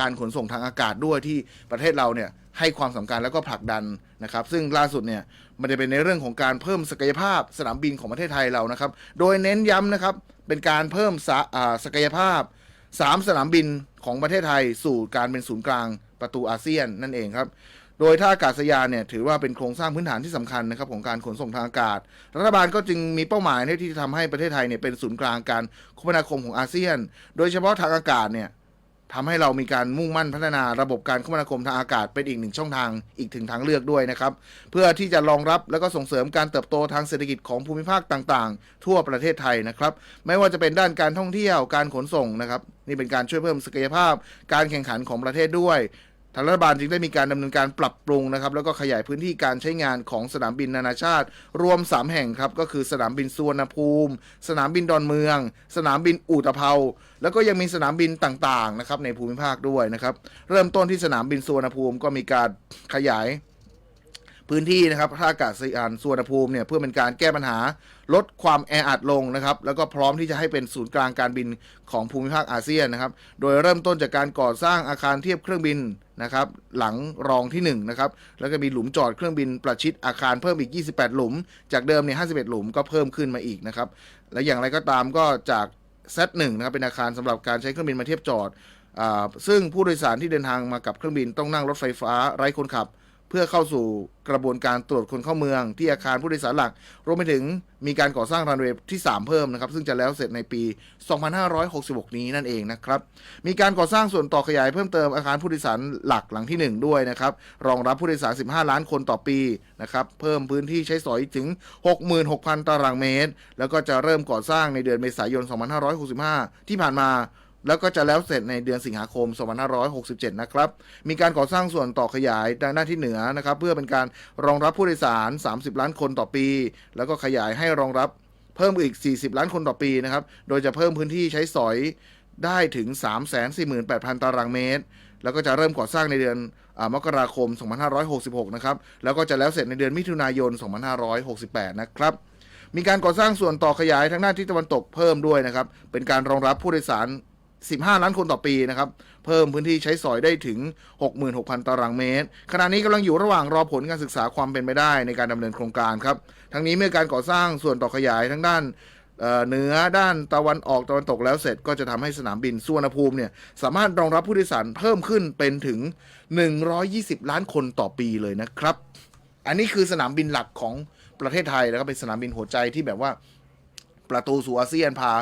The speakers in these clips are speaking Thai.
การขนส่งทางอากาศด้วยที่ประเทศเราเนี่ยให้ความสำคัญแล้วก็ผลักดันนะครับ ซึ่งล่าสุดเนี่ยมันจะเป็นในเรื่องของการเพิ่มศักยภาพสนามบินของประเทศไทยเรานะครับ โดยเน้นย้ำนะครับเป็นการเพิ่มศักยภาพ 3 สนามบินของประเทศไทย สู่การเป็นศูนย์กลางประตูอาเซียนนั่นเองครับโดยท่าอากาศยานเนี่ยถือว่าเป็นโครงสร้างพื้นฐานที่สำคัญนะครับของการขนส่งทางอากาศ รัฐบาลก็จึงมีเป้าหมายที่จะทำให้ประเทศไทยเนี่ยเป็นศูนย์กลางการคมนาคมของอาเซียน โดยเฉพาะทางอากาศเนี่ย ทำให้เรามีการมุ่งมั่นพัฒนาระบบการคมนาคมทางอากาศเป็นอีกหนึ่งช่องทางอีกถึงทางเลือกด้วยนะครับ เพื่อที่จะรองรับและก็ส่งเสริมการเติบโตทางเศรษฐกิจของภูมิภาคต่างๆ ทั่วประเทศไทยนะครับ ไม่ว่าจะเป็นด้านการท่องเที่ยวการขนส่งนะครับ นี่เป็นการช่วยเพิ่มศักยภาพ การแข่งขันของประเทศด้วย ทางรัฐบาลจึงได้มีการดำเนินการปรับปรุงนะครับ แล้วก็ขยายพื้นที่การใช้งานของสนามบินนานาชาติ รวม 3 แห่งครับ ก็คือสนามบินสุวรรณภูมิ สนามบินดอนเมือง สนามบินอู่ตะเภาแล้วก็ยังมีสนามบินต่างๆนะครับในภูมิภาคด้วยนะครับ เริ่มต้นที่สนามบินสุวรรณภูมิก็มีการขยาย พื้นที่นะครับท่าอากาศยานสุวรรณภูมิเนี่ยเพื่อเป็นการแก้ปัญหาลดความแออัดลงนะครับแล้วก็พร้อมที่จะให้เป็นศูนย์กลางการบินของภูมิภาคอาเซียนนะครับโดยเริ่มต้นจากการก่อสร้างอาคารเทียบเครื่องบินนะครับหลังรองที่1นะครับแล้วก็มีหลุมจอดเครื่องบินประชิดอาคารเพิ่มอีก 28 หลุม จากเดิมเนี่ย51 หลุมก็เพิ่มขึ้นมาอีกนะครับและอย่างไรก็ตามก็จาก Z1 นะครับเป็นอาคารสำหรับการใช้เครื่องบินมาเทียบจอดอซึ่งผู้โดยสารที่เดินทางมากับเครื่องบินต้องนั่งรถไฟฟ้าไร้คนขับ พื่อเข้าสู่กระบวนการตรวจคนเข้าเมืองที่อาคารผู้โดยสารหลัก รวมไปถึงมีการก่อสร้างรันเวย์ที่ 3 เพิ่มนะครับ ซึ่งจะแล้วเสร็จในปี 2566 นี้นั่นเองนะครับ มีการก่อสร้างส่วนต่อขยายเพิ่มเติมอาคารผู้โดยสารหลักหลังที่ 1 ด้วยนะครับ รองรับผู้โดยสาร 15 ล้านคนต่อปีนะครับ เพิ่มพื้นที่ใช้สอยถึง 66,000 ตารางเมตร แล้วก็จะเริ่มก่อสร้างในเดือนเมษายน 2565 ที่ผ่านมา แล้วก็จะแล้วเสร็จในเดือนสิงหาคม 2567 นะครับ มีการก่อสร้างส่วนต่อขยายด้านหน้าที่เหนือนะครับ เพื่อเป็นการรองรับผู้โดยสาร 30 ล้านคนต่อปี แล้วก็ขยายให้รองรับเพิ่มอีก 40 ล้านคนต่อปีนะครับ โดยจะเพิ่มพื้นที่ใช้สอยได้ถึง 348,000 ตารางเมตร แล้วก็จะเริ่มก่อสร้างในเดือนอมกราคม 2566 นะครับ แล้วก็จะแล้วเสร็จในเดือนมิถุนายน 2568 นะครับมีการก่อสร้างส่วนต่อขยายทางด้านทิศตะวันตกเพิ่มด้วยนะครับ เป็นการรองรับผู้โดยสาร 15 ล้านคนต่อปีนะครับ เพิ่มพื้นที่ใช้สอยได้ถึง 66,000 ตารางเมตร ขณะนี้กำลังอยู่ระหว่างรอผลการศึกษาความเป็นไปได้ในการดำเนินโครงการครับ ทั้งนี้เมื่อการก่อสร้างส่วนต่อขยายทั้งด้านเเหนือด้านตะวันออกตะวันตกแล้วเสร็จก็จะทำให้สนามบินสุวรรณภูมิเนี่ยสามารถรองรับผู้โดยสารเพิ่มขึ้นเป็นถึง 120 ล้านคนต่อปีเลยนะครับ อันนี้คือสนามบินหลักของประเทศไทยแล้วก็เป็นสนามบินหัวใจที่แบบว่าประตูสู่อาเซียนพา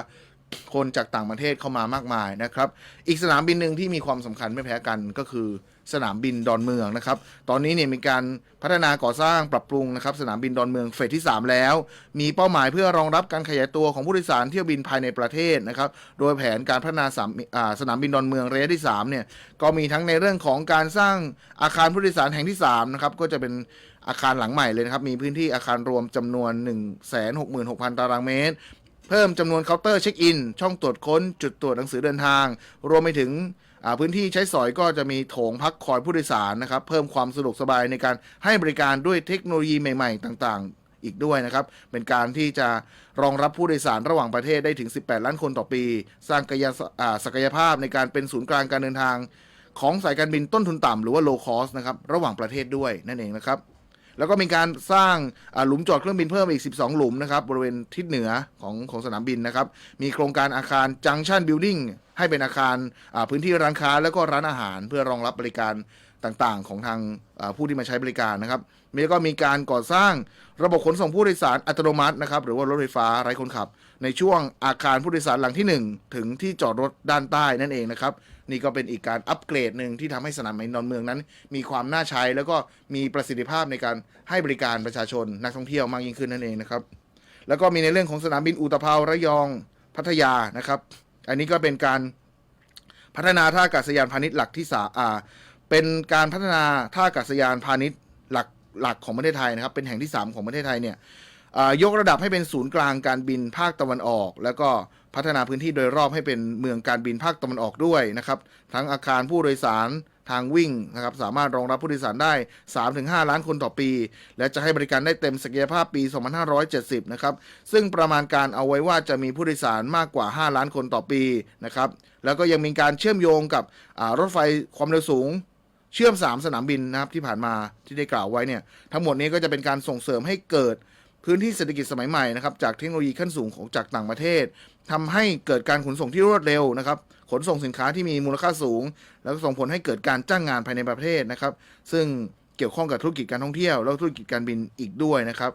คนจากต่างประเทศเข้ามามากมายนะครับ อีกสนามบินหนึ่งที่มีความสำคัญไม่แพ้กันก็คือสนามบินดอนเมืองนะครับ ตอนนี้เนี่ยมีการพัฒนาก่อสร้างปรับปรุงนะครับสนามบินดอนเมืองเฟสที่ 3 แล้ว มีเป้าหมายเพื่อรองรับการขยายตัวของผู้โดยสารเที่ยวบินภายในประเทศนะครับ โดยแผนการพัฒนาสามสนามบินดอนเมืองระยะที่3เนี่ยก็มีทั้งในเรื่องของการสร้างอาคารผู้โดยสารแห่งที่3นะครับก็จะเป็นอาคารหลังใหม่เลยนะครับ มีพื้นที่อาคารรวมจำนวน 166,000 ตารางเมตร เพิ่มจำนวนเคาน์เตอร์เช็คอิน ช่องตรวจค้น จุดตรวจหนังสือเดินทาง รวมไปถึงพื้นที่ใช้สอยก็จะมีโถงพักคอยผู้โดยสารนะครับ เพิ่มความสะดวกสบายในการให้บริการด้วยเทคโนโลยีใหม่ ๆ ต่างๆ อีกด้วยนะครับ เป็นการที่จะรองรับผู้โดยสารระหว่างประเทศได้ถึง 18 ล้านคนต่อปี สร้างกายศักยภาพในการเป็นศูนย์กลางการเดินทาง ของสายการบินต้นทุนต่ำหรือว่า low cost นะครับ ระหว่างประเทศด้วยนั่นเองนะครับ แล้วก็มีการสร้างหลุมจอดเครื่องบินเพิ่มอีก 12 หลุมนะครับบริเวณทิศเหนือของของสนามบินนะครับ มีโครงการอาคาร Junction Building ให้เป็นอาคารพื้นที่ร้านค้าแล้วก็ร้านอาหาร เพื่อรองรับบริการต่างๆ ของทางผู้ที่มาใช้บริการนะครับมีแล้วก็มีการก่อสร้างระบบขนส่งผู้โดยสารอัตโนมัตินะครับหรือว่ารถไฟฟ้าไร้คนขับ ในช่วงอาคารผู้โดยสารหลังที่ 1 ถึงที่จอดรถด้านใต้นั่นเองนะครับนี่ก็เป็นอีกการอัปเกรดหนึ่งที่ทำให้สนามบินดอนเมืองนั้น มีความน่าใช้แล้วก็มีประสิทธิภาพในการให้บริการประชาชนนักท่องเที่ยวมากยิ่งขึ้นนั่นเองนะครับแล้วก็มีในเรื่องของสนามบินอุตภเปาระยองพัทยานะครับ อันนี้ก็เป็นการพัฒนาท่าอากาศยานพาณิชย์หลักที่สาอ่าเป็นการพัฒนาท่าอากาศยานพาณิชย์หลักหลักของประเทศไทยนะครับ เป็นแห่งที่ 3 ของประเทศไทยเนี่ยยกระดับให้เป็นศูนย์กลางการบินภาคตะวันออก แล้วก็พัฒนาพื้นที่โดยรอบให้เป็นเมืองการบินภาคตะวันออกด้วยนะครับ ทั้งอาคารผู้โดยสาร ทางวิ่งนะครับสามารถรองรับผู้โดยสารได้ 3-5 ล้านคนต่อปี และจะให้บริการได้เต็มศักยภาพปี 2570 นะครับ ซึ่งประมาณการเอาไว้ว่าจะมีผู้โดยสารมากกว่า 5 ล้านคนต่อปีนะครับ แล้วก็ยังมีการเชื่อมโยงกับรถไฟความเร็วสูงเชื่อม 3 สนามบินนะครับที่ผ่านมาที่ได้กล่าวไว้เนี่ยทั้งหมดนี้ก็จะเป็นการส่งเสริมให้เกิด พื้นที่เศรษฐกิจสมัยใหม่นะครับจากเทคโนโลยีขั้นสูงของจากต่างประเทศทำให้เกิดการขนส่งที่รวดเร็วนะครับขนส่งสินค้าที่มีมูลค่าสูง แล้วก็ส่งผลให้เกิดการจ้างงานภายในประเทศนะครับ ซึ่งเกี่ยวข้องกับธุรกิจการท่องเที่ยว แล้วธุรกิจการบินอีกด้วยนะครับ